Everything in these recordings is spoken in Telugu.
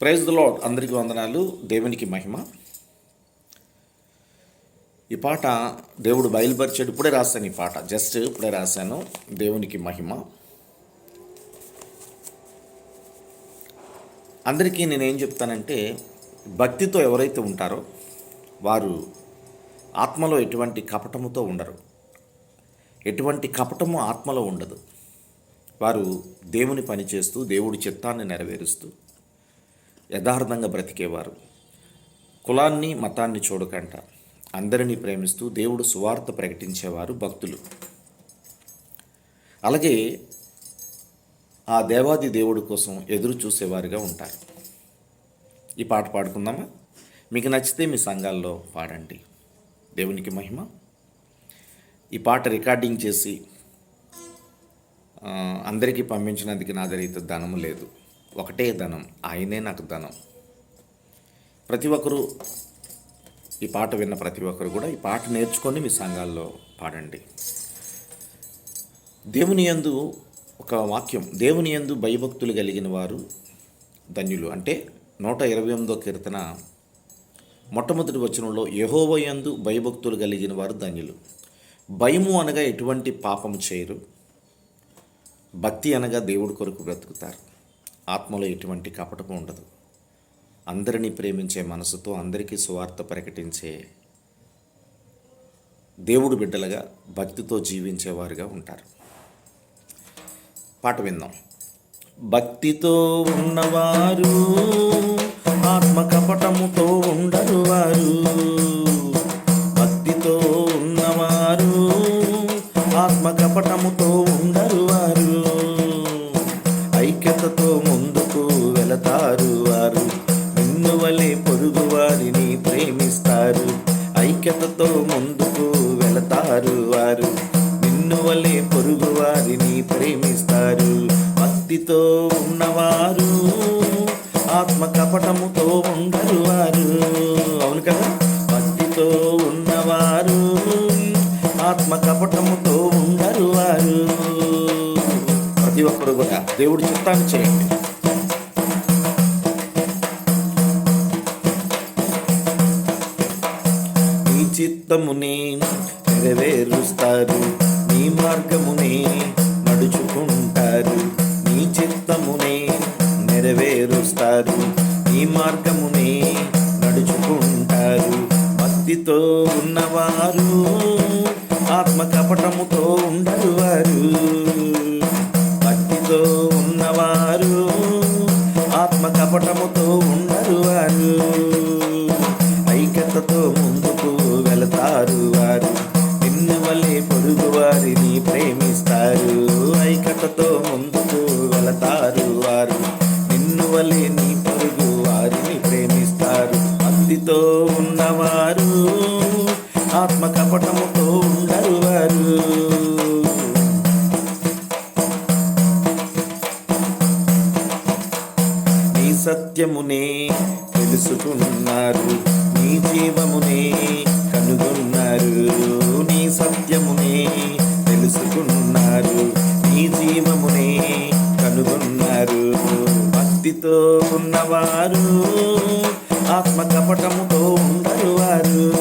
ప్రైజ్ ద లాడ్ అందరికీ వందనాలు. దేవునికి మహిమ. ఈ పాట దేవుడు బయలుపరిచాడు. ఇప్పుడే రాశాను ఈ పాట. జస్ట్ ఇప్పుడే రాశాను. దేవునికి మహిమ. అందరికీ నేనేం చెప్తానంటే భక్తితో ఎవరైతే ఉంటారో వారు ఆత్మలో ఎటువంటి కపటముతో ఉండరు. ఎటువంటి కపటము ఆత్మలో ఉండదు. వారు దేవుని పనిచేస్తూ దేవుడి చిత్తాన్ని నెరవేరుస్తూ యథార్థంగా బ్రతికేవారు. కులాన్ని మతాన్ని చూడకంట. అందరినీ ప్రేమిస్తూ దేవుడు సువార్త ప్రకటించేవారు భక్తులు. అలాగే ఆ దేవాది దేవుడి కోసం ఎదురు చూసేవారుగా ఉంటారు. ఈ పాట పాడుకుందామా? మీకు నచ్చితే మీ సంఘాల్లో పాడండి. దేవునికి మహిమ. ఈ పాట రికార్డింగ్ చేసి అందరికీ పంపించినందుకు నా జరిగితే ధనము లేదు. ఒకటే ధనం ఆయనే నాకు ధనం. ప్రతి ఒక్కరూ ఈ పాట విన్న ప్రతి ఒక్కరు కూడా ఈ పాట నేర్చుకొని మీ సంఘాల్లో పాడండి. దేవుని యందు ఒక వాక్యం దేవుని యందు భయభక్తులు కలిగిన వారు ధన్యులు. అంటే నూట ఇరవై ఎనిమిదో కీర్తన మొట్టమొదటి వచనంలో యహోవయందు భయభక్తులు కలిగిన వారు ధన్యులు. భయము అనగా ఎటువంటి పాపం చేయరు. భక్తి అనగా దేవుడి కొరకు బ్రతుకుతారు. ఆత్మలో ఎటువంటి కపటము ఉండదు. అందరినీ ప్రేమించే మనసుతో అందరికీ సువార్త ప్రకటించే దేవుడు బిడ్డలుగా భక్తితో జీవించేవారుగా ఉంటారు. పాట విందాం. భక్తితో ఉన్నవారు ఆత్మ కపటముతో ఉండరు వారు. భక్తితో వెళతారు వారు నిన్ను వలె పొరుగు వారిని ప్రేమిస్తారు. భక్తితో ఉన్నవారు ఆత్మ కపటముతో ఉండరు వారు అవును కదా? భక్తితో ఉన్నవారు ఆత్మ కపటముతో ఉండరు వారు ప్రతి ఒక్కరు కూడా దేవుడు చిత్తాన్ని చేయండి. నీ చిత్తమునే నెరవేరుస్తారు నీ మార్గమునే నడుచుకుంటారు. నీ చిత్తమునే నెరవేరుస్తారు. నీ మార్గమునే నడుచుకుంటారు. భక్తితో ఉన్నవారు ఆత్మ కపటముతో ఉండరు వారు. ఐక్యతతో ముందుకు వెళతారు వారు. నిన్ను వలె నీ పరుగు వారిని ప్రేమిస్తారు. భక్తితో ఉన్నవారు ఆత్మ కపటముతో ఉండరు వారు. నీ సత్యమునే తెలుసుకున్నారు. నీ జీవమునే కనుగొన్నారు. నీ సత్యమునే తెలుసుకున్నారు. జీవమునే కనుగొన్నారు. భక్తితో ఉన్నవారు ఆత్మ కపటముతో ఉండరు వారు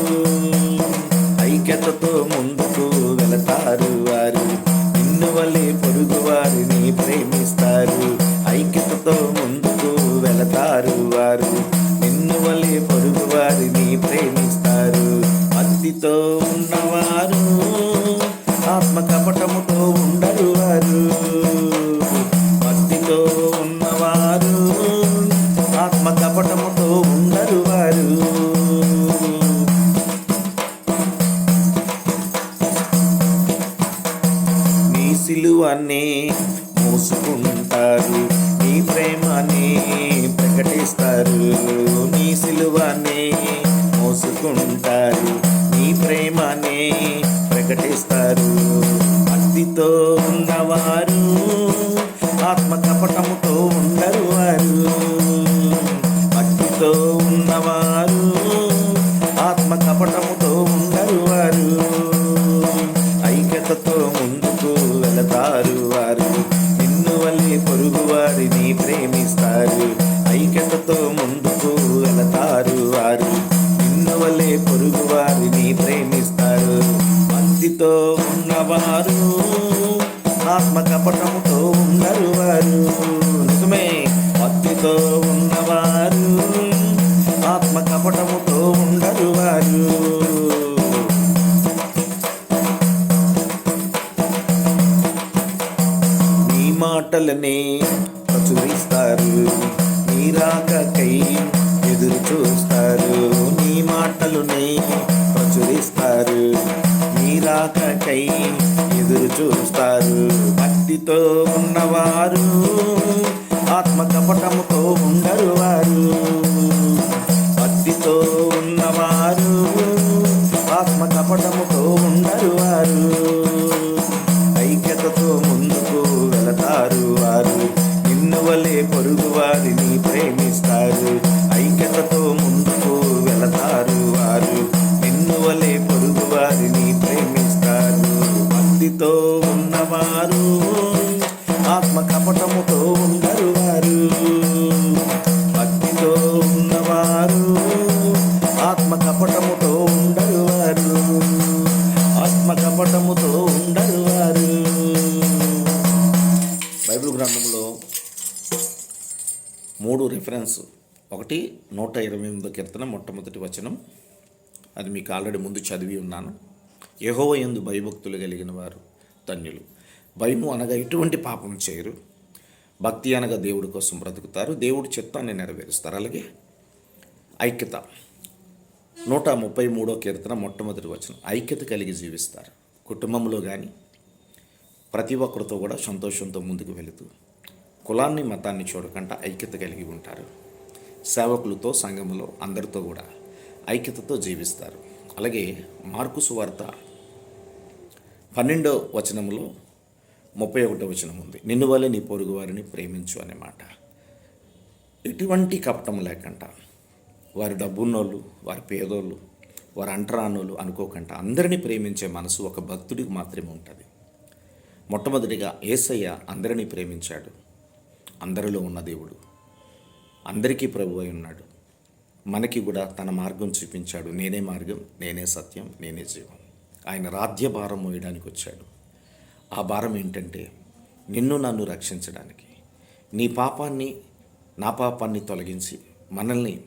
ఐక్యతతో ముందుకు వెళతారు వారు. నిన్ను వల్లే పొరుగు వారిని ప్రేమిస్తారు. ఐక్యతతో ముందుకు వెళతారు వారు. నిన్ను వల్లే పొరుగు వారిని ప్రేమిస్తారు. భక్తితో ఉన్నవారు ప్రకటిస్తారు నీ సిలువనే మోసుకుంటారు. నీ ప్రేమనే ప్రకటిస్తారు. భక్తితో ఉన్నవారు ఆత్మ కపటముతో ఉండరు వారు. భక్తితో ఉన్నవారు ఉండరు వారు. నీ మాటలనే ప్రచురిస్తారు నీ ఎదురు చూస్తారు. నీ మాటలునే ప్రచురిస్తారు నీ ఎదురు చూస్తారు. భక్తితో ఉన్నవారు ఆత్మ కపటముతో ఉండరు వారు. భక్తితో ఆత్మ కపటముతో ఉండరు వారు. ఐక్యతతో ముందుకు వెళతారు వారు. నిన్ను వలె పొరుగు వారిని ప్రేమిస్తారు. ఐక్యతతో ముందుకు వెళతారు వారు. నిన్ను వలె పొరుగు వారిని ప్రేమిస్తారు. భక్తితో ఉన్నవారు ఆత్మ కపటముతో ఆత్మ కపటముతో ఉండరు వారు. బైబిల్ గ్రంథంలో మూడు రిఫరెన్స్. ఒకటి నూట ఇరవై ఎనిమిదో కీర్తన మొట్టమొదటి వచనం. అది మీకు ఆల్రెడీ ముందు చదివి ఉన్నాను. యహోవ ఎందు భయభక్తులు కలిగిన వారు ధన్యులు. భయము అనగా ఎటువంటి పాపం చేయరు. భక్తి అనగా దేవుడి కోసం బ్రతుకుతారు. దేవుడి చిత్తాన్ని నెరవేరుస్తారు. అలాగే ఐక్యత. నూట ముప్పై మూడో కీర్తన మొట్టమొదటి వచనం. ఐక్యత కలిగి జీవిస్తారు. కుటుంబంలో కానీ ప్రతి ఒక్కరితో కూడా సంతోషంతో ముందుకు వెళుతూ కులాన్ని మతాన్ని చూడకుండా ఐక్యత కలిగి ఉంటారు. సేవకులతో సంఘములో అందరితో కూడా ఐక్యతతో జీవిస్తారు. అలాగే మార్కు సువార్త పన్నెండో వచనంలో ముప్పై ఒకటో వచనం ఉంది. నిన్ను వల్లే నీ పొరుగు వారిని ప్రేమించు అనే మాట. ఎటువంటి కపటం లేకుండా వారి డబ్బున్నోళ్ళు వారి పేదోళ్ళు వారు అంటరానోళ్ళు అనుకోకుండా అందరినీ ప్రేమించే మనసు ఒక భక్తుడికి మాత్రమే ఉంటుంది. మొట్టమొదటిగా ఏసయ్య అందరినీ ప్రేమించాడు. అందరిలో ఉన్న దేవుడు. అందరికీ ప్రభు అయి ఉన్నాడు. మనకి కూడా తన మార్గం చూపించాడు. నేనే మార్గం నేనే సత్యం నేనే జీవం. ఆయన రాధ్య భారం మోయడానికి వచ్చాడు. ఆ భారం ఏంటంటే నిన్ను నన్ను రక్షించడానికి. నీ పాపాన్ని నా పాపాన్ని తొలగించి మనల్ని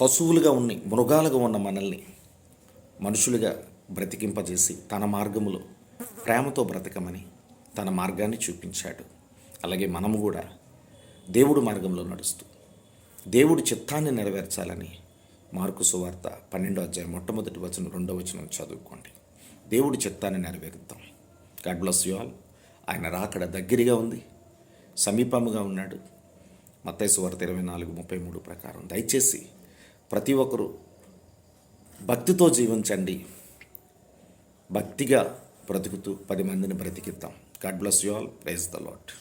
పశువులుగా ఉన్ని మృగాలుగా ఉన్న మనల్ని మనుషులుగా బ్రతికింపజేసి తన మార్గములో ప్రేమతో బ్రతకమని తన మార్గాన్ని చూపించాడు. అలాగే మనము కూడా దేవుడు మార్గంలో నడుస్తూ దేవుడి చిత్తాన్ని నెరవేర్చాలని మార్కు సువార్త పన్నెండో అధ్యాయం మొట్టమొదటి వచనం రెండో వచనం చదువుకోండి. దేవుడి చిత్తాన్ని నెరవేరుద్దాం. God bless you all. ఆయన రాకడ దగ్గరగా ఉంది సమీపముగా ఉన్నాడు. మత్తైసు సువార్త ఇరవై నాలుగు ముప్పై మూడు ప్రకారం. దయచేసి ప్రతి ఒక్కరూ భక్తితో జీవించండి. భక్తిగా బ్రతుకుతూ పది మందిని బ్రతికిద్దాం. God bless you all praise the Lord